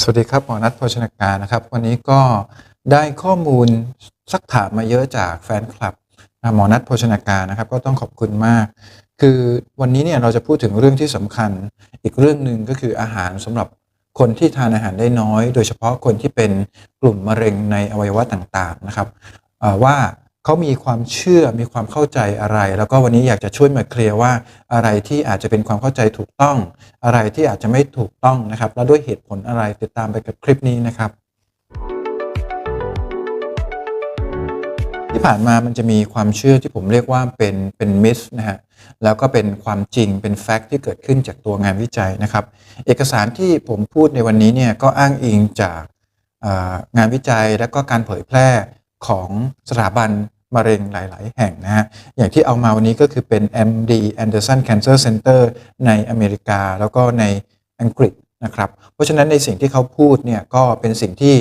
สวัสดีครับหมอนัทโภชนาการนะครับ วันนี้ก็ได้ข้อมูลสักถามมาเยอะจากแฟนคลับหมอนัทโภชนาการนะครับ ก็ต้องขอบคุณมาก คือวันนี้เนี่ยเราจะพูดถึงเรื่องที่สำคัญ อีกเรื่องหนึ่งก็คืออาหารสำหรับคนที่ทานอาหารได้น้อย โดยเฉพาะคนที่เป็นกลุ่มมะเร็งในอวัยวะต่างๆนะครับว่า เขามีความเชื่อมีความเข้าใจอะไร แล้วก็วันนี้อยากจะช่วยมาเคลียร์ว่าอะไรที่อาจจะเป็นความเข้าใจถูกต้อง อะไรที่อาจจะไม่ถูกต้องนะครับ แล้วด้วยเหตุผลอะไรติดตามไปกับคลิปนี้นะครับ ที่ผ่านมามันจะมีความเชื่อที่ผมเรียกว่าเป็นเป็นมิสนะฮะแล้วก็เป็นความจริงเป็นแฟกต์ที่เกิดขึ้นจากตัวงานวิจัยนะครับ เอกสารที่ผมพูดในวันนี้เนี่ยก็อ้างอิงจากงานวิจัยและก็การเผยแพร่ของสถาบัน มะเร็งหลาย ๆ แห่งนะฮะ อย่างที่เอามาวันนี้ก็คือเป็น MD Anderson Cancer Center ในอเมริกาแล้วก็ในอังกฤษนะครับ เพราะฉะนั้นในสิ่งที่เขาพูดเนี่ยก็เป็นสิ่งที่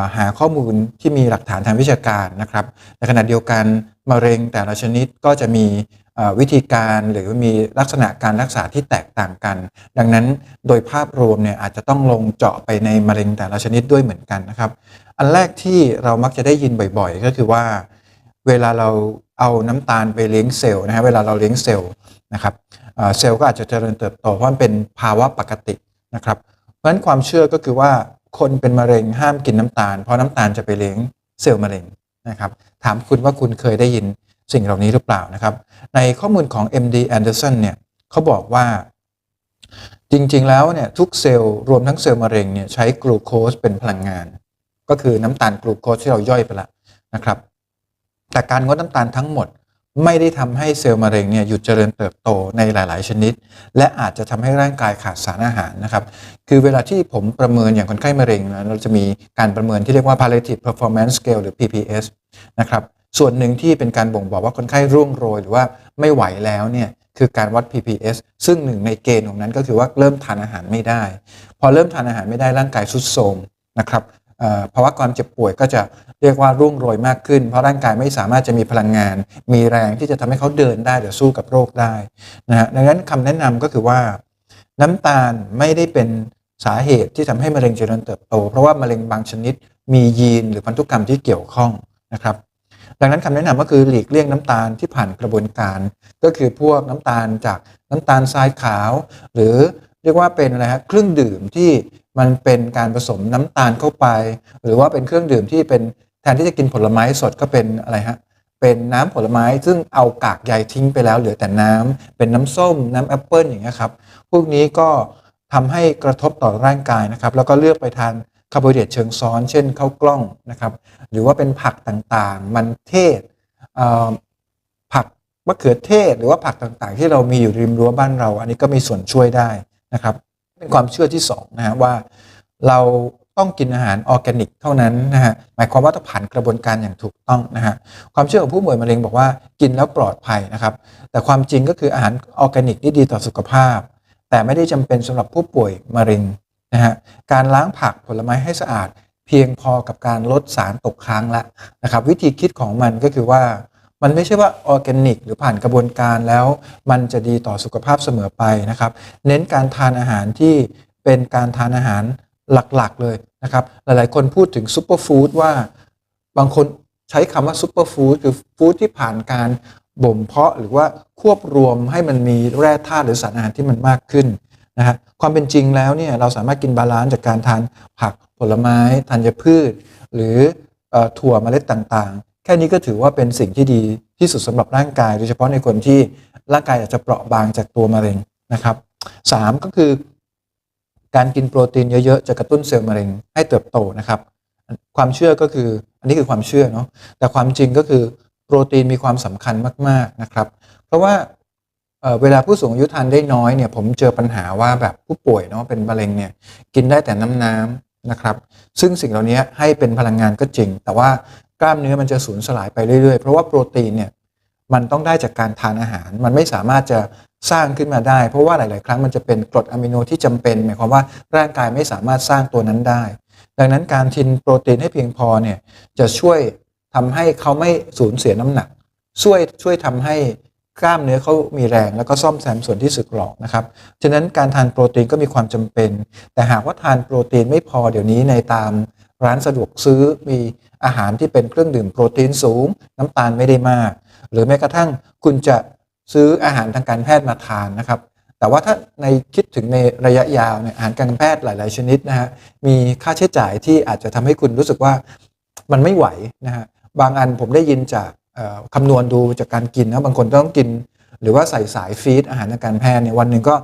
าหาข้อมูลที่มีหลักฐานทางวิชาการนะครับ ในขณะเดียวกันมะเร็งแต่ละชนิดก็จะมีวิธีการหรือมีลักษณะการรักษาที่แตกต่างกัน ดังนั้นโดยภาพรวมเนี่ยอาจจะต้องลงเจาะไปในมะเร็งแต่ละชนิดด้วยเหมือนกันนะครับ อันแรกที่เรามักจะได้ยินบ่อยๆ ก็คือว่า เวลาเราเอาน้ำตาลไปเลี้ยงเซลล์นะฮะเวลาเราเลี้ยงเซลล์นะครับเซลล์ก็อาจจะเจริญเติบโตเพราะมันเป็นภาวะปกตินะครับ เพราะฉะนั้นความเชื่อก็คือว่าคนเป็นมะเร็งห้ามกินน้ำตาล เพราะน้ำตาลจะไปเลี้ยงเซลล์มะเร็งนะครับถามคุณว่าคุณเคยได้ยินสิ่งเหล่านี้หรือเปล่านะครับ ในข้อมูลของ MD Anderson เนี่ยเขาบอกว่าจริงๆแล้วเนี่ยทุกเซลล์รวมทั้งเซลล์มะเร็งเนี่ยใช้กลูโคสเป็นพลังงาน ก็คือน้ำตาลกลูโคสที่เราย่อยไปแล้วนะครับ แต่การงดน้ำตาลทั้งหมดไม่ได้ทำให้เซลล์มะเร็งเนี่ยหยุดเจริญเติบโตในหลาย ๆ ชนิด และอาจจะทำให้ร่างกายขาดสารอาหารนะครับ คือเวลาที่ผมประเมินอย่างคนไข้มะเร็งนะเราจะมีการประเมินที่เรียกว่า palliative performance scale หรือ PPS นะครับส่วนหนึ่งที่เป็นการบ่งบอกว่าคนไข้ร่วงโรยหรือว่าไม่ไหวแล้วเนี่ยคือการวัด PPS ซึ่งหนึ่งในเกณฑ์ของนั้นก็คือว่าเริ่มทานอาหารไม่ได้ พอเริ่มทานอาหารไม่ได้ร่างกายทรุดโทรมนะครับ ภาวะความเจ็บป่วยก็จะเรียกว่าร่วงโรยมากขึ้น เพราะร่างกายไม่สามารถจะมีพลังงาน มีแรงที่จะทำให้เขาเดินได้หรือสู้กับโรคได้นะฮะดังนั้นคำแนะนำก็คือว่า น้ำตาลไม่ได้เป็นสาเหตุที่ทำให้มะเร็งเจริญเติบโต เพราะว่ามะเร็งบางชนิด มียีนหรือพันธุกรรมที่เกี่ยวข้องนะครับ ดังนั้นคำแนะนำก็คือหลีกเลี่ยงน้ำตาลที่ผ่านกระบวนการ ก็คือพวกน้ำตาลจากน้ำตาลทรายขาว หรือเรียกว่าเป็นอะไรฮะเครื่องดื่มที่ มันเป็นการผสมน้ำตาลเข้าไป หรือว่าเป็นเครื่องดื่มที่เป็นแทนที่จะกินผลไม้สดก็เป็นอะไรฮะเป็นน้ำผลไม้ซึ่งเอากากใยทิ้งไปแล้วเหลือแต่น้ำเป็นน้ำส้มน้ำแอปเปิลอย่างเงี้ยครับพวกนี้ก็ทำให้กระทบต่อร่างกายนะครับแล้วก็เลือกไปทานคาร์โบไฮเดรตเชิงซ้อน เช่นข้าวกล้องนะครับหรือว่าเป็นผักต่างๆ มันเทศเผักมะเขือเทศ หรือว่าผักต่างๆ ที่เรามีอยู่ริมรั้วบ้านเรา อันนี้ก็มีส่วนช่วยได้นะครับ เป็นความเชื่อที่สองนะฮะว่าเราต้องกินอาหารออร์แกนิก เท่านั้นนะฮะหมายความว่าต้องผ่านกระบวนการอย่างถูกต้องนะฮะความเชื่อของผู้ป่วยมะเร็งบอกว่ากินแล้วปลอดภัยนะครับ แต่ความจริงก็คืออาหารออร์แกนิกที่ดีต่อสุขภาพ แต่ไม่ได้จำเป็นสำหรับผู้ป่วยมะเร็งนะฮะการล้างผักผลไม้ให้สะอาด เพียงพอกับการลดสารตกค้างละนะครับ วิธีคิดของมันก็คือว่า มันไม่ใช่ว่าออร์แกนิก หรือผ่านกระบวนการแล้ว มันจะดีต่อสุขภาพเสมอไปนะครับ เน้นการทานอาหารที่เป็นการทานอาหารหลักๆเลยนะครับ หลายๆ คนพูดถึงซูเปอร์ฟู้ดว่าบางคนใช้คำว่าซูเปอร์ฟู้ดคือฟู้ดที่ผ่านการบ่มเพาะหรือว่าควบรวมให้มันมีแร่ธาตุหรือสารอาหารที่มันมากขึ้นนะฮะความเป็นจริงแล้วเนี่ยเราสามารถกินบาลานซ์จากการทานผักผลไม้ธัญพืช หรือออถั่วเมล็ดต่างๆ แค่นี้ก็ถือว่าเป็นสิ่งที่ดีที่สุดสำหรับร่างกาย โดยเฉพาะในคนที่ร่างกายอาจจะเปราะบางจากตัวมะเร็งนะครับสามก็คือ การกินโปรตีนเยอะๆจะกระตุ้นเซลล์มะเร็งให้เติบโตนะครับ ความเชื่อก็คืออันนี้คือความเชื่อเนาะแต่ความจริงก็คือโปรตีนมีความสำคัญมากๆนะครับ เพราะว่าเเวลาผู้สูงอายุทานได้น้อยเนี่ยผมเจอปัญหาว่าแบบผู้ป่วยเนาะเป็นมะเร็งเนี่ยกินได้แต่น้ำน้ำนะครับ ซึ่งสิ่งเหล่านี้ให้เป็นพลังงานก็จริง แต่ว่า กล้ามเนื้อมันจะสูญสลายไปเรื่อยๆ เพราะว่าโปรตีนเนี่ยมันต้องได้จากการทานอาหาร มันไม่สามารถจะสร้างขึ้นมาได้ เพราะว่าหลาย ๆ ครั้งมันจะเป็นกรดอะมิโนที่จำเป็น หมายความว่าร่างกายไม่สามารถสร้างตัวนั้นได้ ดังนั้นการกินโปรตีนให้เพียงพอเนี่ยจะช่วยทำให้เขาไม่สูญเสียน้ำหนัก ช่วยช่วยทำให้กล้ามเนื้อเขามีแรงแล้วก็ซ่อมแซมส่วนที่สึกหรอกนะครับ ฉะนั้นการทานโปรตีนก็มีความจำเป็น แต่หากว่าทานโปรตีนไม่พอเดี๋ยวนี้ในตาม ร้านสะดวกซื้อมีอาหารที่เป็นเครื่องดื่มโปรตีนสูง น้ำตาลไม่ได้มาก หรือแม้กระทั่งคุณจะซื้ออาหารทางการแพทย์มาทานนะครับ แต่ว่าถ้าในคิดถึงในระยะยาวเนี่ยอาหารการแพทย์หลาย ๆ ชนิดนะฮะมีค่าใช้จ่ายที่อาจจะทำให้คุณรู้สึกว่ามันไม่ไหวนะฮะบางอันผมได้ยินจากคำนวณดูจากการกินนะบางคนต้องกิน หรือว่าใส่สายฟีดอาหารทางการแพทย์เนี่ยวันหนึ่งก็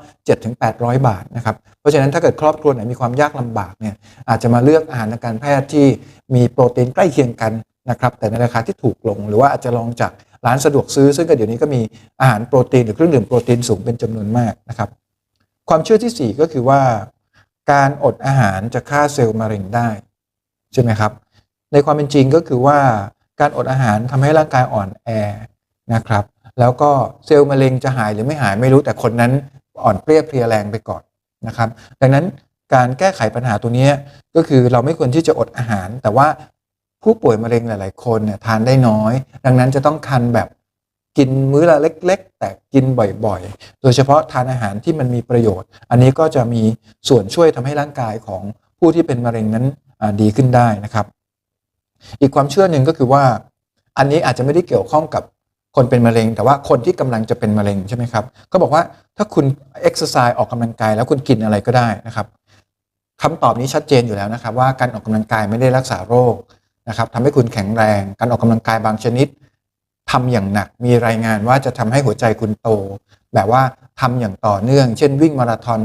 7-800 บาทนะครับเพราะฉะนั้นถ้าเกิดครอบครัวไหนมีความยากลำบากเนี่ย อาจจะมาเลือกอาหารทางการแพทย์ที่มีโปรตีนใกล้เคียงกันนะครับแต่ในราคาที่ถูกลง หรือว่าอาจจะลองจากร้านสะดวกซื้อ ซึ่งก็เดี๋ยวนี้ก็มีอาหารโปรตีนหรือเครื่องดื่มโปรตีนสูงเป็นจำนวนมากนะครับ ความเชื่อที่ 4 ก็คือว่า การอดอาหารจะฆ่าเซลล์มะเร็งได้ใช่ไหมครับ ในความเป็นจริงก็คือว่าการอดอาหารทำให้ร่างกายอ่อนแอนะครับ แล้วก็เซลล์มะเร็งจะหายหรือไม่หายไม่รู้แต่คนนั้นอ่อนเปรี้ยเพลียแรงไปก่อนนะครับ ดังนั้น การแก้ไขปัญหาตัวนี้ก็คือเราไม่ควรที่จะอดอาหาร แต่ว่าผู้ป่วยมะเร็งหลาย ๆ คนเนี่ยทานได้น้อย ดังนั้นจะต้องทานแบบกินมื้อละเล็ก ๆ แต่กินบ่อย ๆ โดยเฉพาะทานอาหารที่มันมีประโยชน์ อันนี้ก็จะมีส่วนช่วยทำให้ร่างกายของผู้ที่เป็นมะเร็งนั้นดีขึ้นได้นะครับ อีกความเชื่อหนึ่งก็คือว่า อันนี้อาจจะไม่ได้เกี่ยวข้องกับคนเป็นมะเร็ง แต่ว่าคนที่กำลังจะเป็นมะเร็งใช่ไหมครับก็บอกว่าถ้าคุณเอ็กซ์ไซส์ออกกำลังกายแล้วคุณกินอะไรก็ได้นะครับ คำตอบนี้ชัดเจนอยู่แล้วนะครับ ว่าการออกกำลังกายไม่ได้รักษาโรคนะครับทำให้คุณแข็งแรง การออกกำลังกายบางชนิดทำอย่างหนักมีรายงานว่าจะทำให้หัวใจคุณโต แบบว่าทำอย่างต่อเนื่อง เช่น วิ่งมาราธอน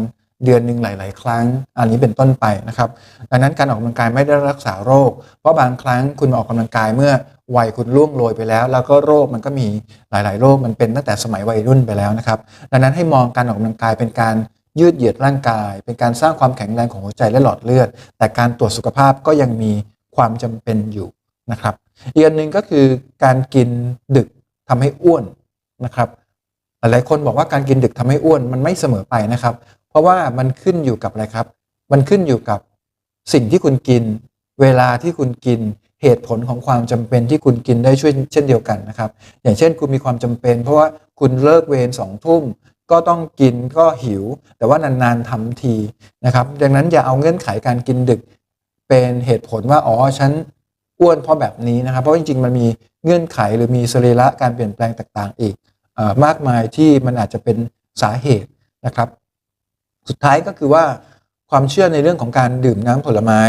เดือนหนึ่งหลาย ๆ ครั้ง อันนี้เป็นต้นไปนะครับ ดังนั้นการออกกำลังกายไม่ได้รักษาโรค เพราะบางครั้งคุณออกกำลังกายเมื่อวัยคุณล่วงโรยไปแล้ว แล้วก็โรคมันก็มีหลาย ๆ โรคมันเป็นตั้งแต่สมัยวัยรุ่นไปแล้วนะครับ ดังนั้นให้มองการออกกำลังกายเป็นการ ยืดเหยียดร่างกาย เป็นการสร้างความแข็งแรงของหัวใจและหลอดเลือด แต่การตรวจสุขภาพก็ยังมีความจำเป็นอยู่นะครับอีกอันหนึ่งก็คือการกินดึกทำให้อ้วนนะครับหลายคนบอกว่าการกินดึกทำให้อ้วนมันไม่เสมอไปนะครับ เพราะว่ามันขึ้นอยู่กับอะไรครับ มันขึ้นอยู่กับสิ่งที่คุณกิน เวลาที่คุณกินเหตุผลของความจำเป็นที่คุณกินได้ช่วยเช่นเดียวกันนะครับ อย่างเช่นคุณมีความจำเป็น เพราะว่าคุณเลิกเวรสองทุ่ม ก็ต้องกินก็หิว แต่ว่านานๆทำทีนะครับ ดังนั้นอย่าเอาเงื่อนไขการกินดึก เป็นเหตุผลว่าอ๋อฉันอ้วนเพราะแบบนี้นะครับ เพราะจริงๆมันมีเงื่อนไขหรือมีสรีระการเปลี่ยนแปลงต่างๆ อีกอมากมายที่มันอาจจะเป็นสาเหตุนะครับ สุดท้ายก็คือว่าความเชื่อในเรื่องของการดื่มน้ำผลไม้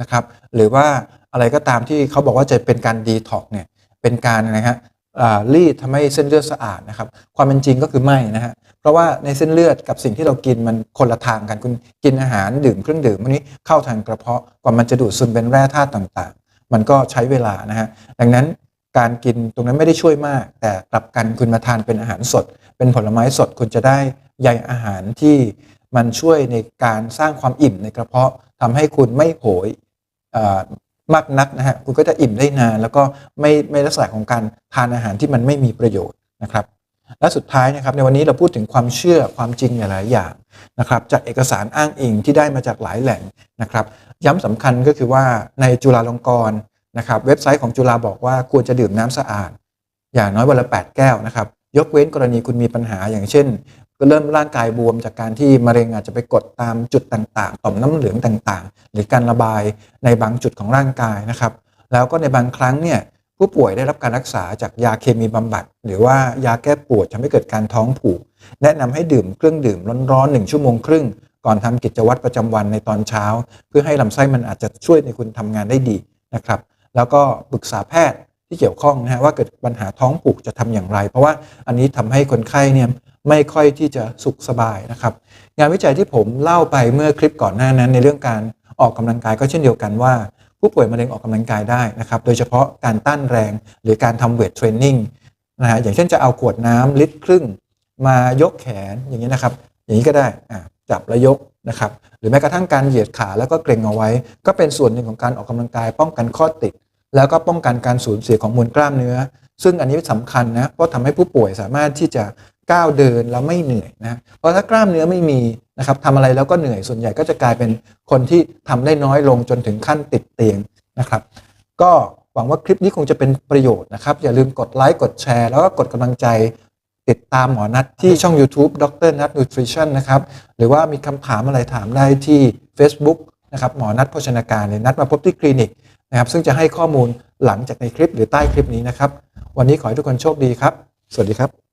นะครับ หรือว่าอะไรก็ตามที่เขาบอกว่าจะเป็นการดีท็อกเนี่ยเป็นการนะฮะรีดทำให้เส้นเลือดสะอาดนะครับ ความเป็นจริงก็คือไม่นะฮะ เพราะว่าในเส้นเลือดกับสิ่งที่เรากินมันคนละทางกันคุณกินอาหารดื่มเครื่องดื่มพวกนี้เข้าทางกระเพาะกว่ามันจะดูดซึมเป็นแร่ธาตุต่างๆ มันก็ใช้เวลานะฮะดังนั้นการกินตรงนั้นไม่ได้ช่วยมาก แต่กลับกันคุณมาทานเป็นอาหารสด เป็นผลไม้สดคุณจะได้ใยอาหารที่มันช่วยในการสร้างความอิ่มในกระเพาะทำให้คุณไม่โหยมากนักนะฮะคุณก็จะอิ่มได้นาน แล้วก็ไม่ไม่ลักษณะของการทานอาหารที่มันไม่มีประโยชน์นะครับ และสุดท้ายนะครับในวันนี้เราพูดถึงความเชื่อความจริงหลายอย่างนะครับจากเอกสารอ้างอิงที่ได้มาจากหลายแหล่งนะครับย้ำสำคัญก็คือว่าในจุฬาลงกรณ์นะครับเว็บไซต์ของจุฬาบอกว่าควรจะดื่มน้ำสะอาด อย่างน้อยวันละ 8 แก้วนะครับยกเว้นกรณีคุณมีปัญหาอย่างเช่น ก็เริ่มร่างกายบวมจากการที่มะเร็งอาจจะไปกดตามจุดต่างๆ ต่อมน้ำเหลืองต่างๆ หรือการระบายในบางจุดของร่างกายนะครับแล้วก็ในบางครั้งเนี่ย ผู้ป่วยได้รับการรักษาจากยาเคมีบำบัด หรือว่ายาแก้ปวดทำให้เกิดการท้องผูก แนะนำให้ดื่มเครื่องดื่มร้อนๆหนึ่งชั่วโมงครึ่ง ก่อนทำกิจวัตรประจำวันในตอนเช้า เพื่อให้ลำไส้มันอาจจะช่วยในคุณทำงานได้ดีนะครับ แล้วก็ปรึกษาแพทย์ที่เกี่ยวข้องนะฮะว่าเกิดปัญหาท้องผูกจะทำอย่างไร เพราะว่าอันนี้ทำให้คนไข้เนี่ยไม่ค่อยที่จะสุขสบายนะครับ งานวิจัยที่ผมเล่าไปเมื่อคลิปก่อนหน้านั้นในเรื่องการออกกำลังกายก็เช่นเดียวกันว่าผู้ป่วยมะเร็งออกกำลังกายได้นะครับ โดยเฉพาะการต้านแรงหรือการทำเวทเทรนนิ่งนะฮะอย่างเช่นจะเอาขวดน้ำลิตรครึ่ง มายกแขนอย่างนี้นะครับ อย่างนี้ก็ได้จับแล้วยกนะครับ หรือแม้กระทั่งการเหยียดขาแล้วก็เกร็งเอาไว้ ก็เป็นส่วนหนึ่งของการออกกำลังกาย ป้องกันข้อติด แล้วก็ป้องกันการสูญเสียของมวลกล้ามเนื้อ ซึ่งอันนี้สำคัญนะเพราะทำให้ผู้ป่วยสามารถที่จะก้าวเดินแล้วไม่เหนื่อยนะเพราะถ้ากล้ามเนื้อไม่มี นะครับทำอะไรแล้วก็เหนื่อยส่วนใหญ่ก็จะกลายเป็นคนที่ทำได้น้อยลงจนถึงขั้นติดเตียงนะครับ ก็หวังว่าคลิปนี้คงจะเป็นประโยชน์นะครับ อย่าลืมกดไลค์กดแชร์ แล้วก็กดกำลังใจ ติดตามหมอนัดที่ช่อง YouTube ดรนัทนูทริชั่นนะครับ หรือว่ามีคำถามอะไรถามได้ที่ Facebook นะครับหมอนัดโภชนาการหรือนัดมาพบที่คลินิกนะครับ ซึ่งจะให้ข้อมูลหลังจากในคลิปหรือใต้คลิปนี้นะครับ วันนี้ขอให้ทุกคนโชคดีครับ สวัสดีครับ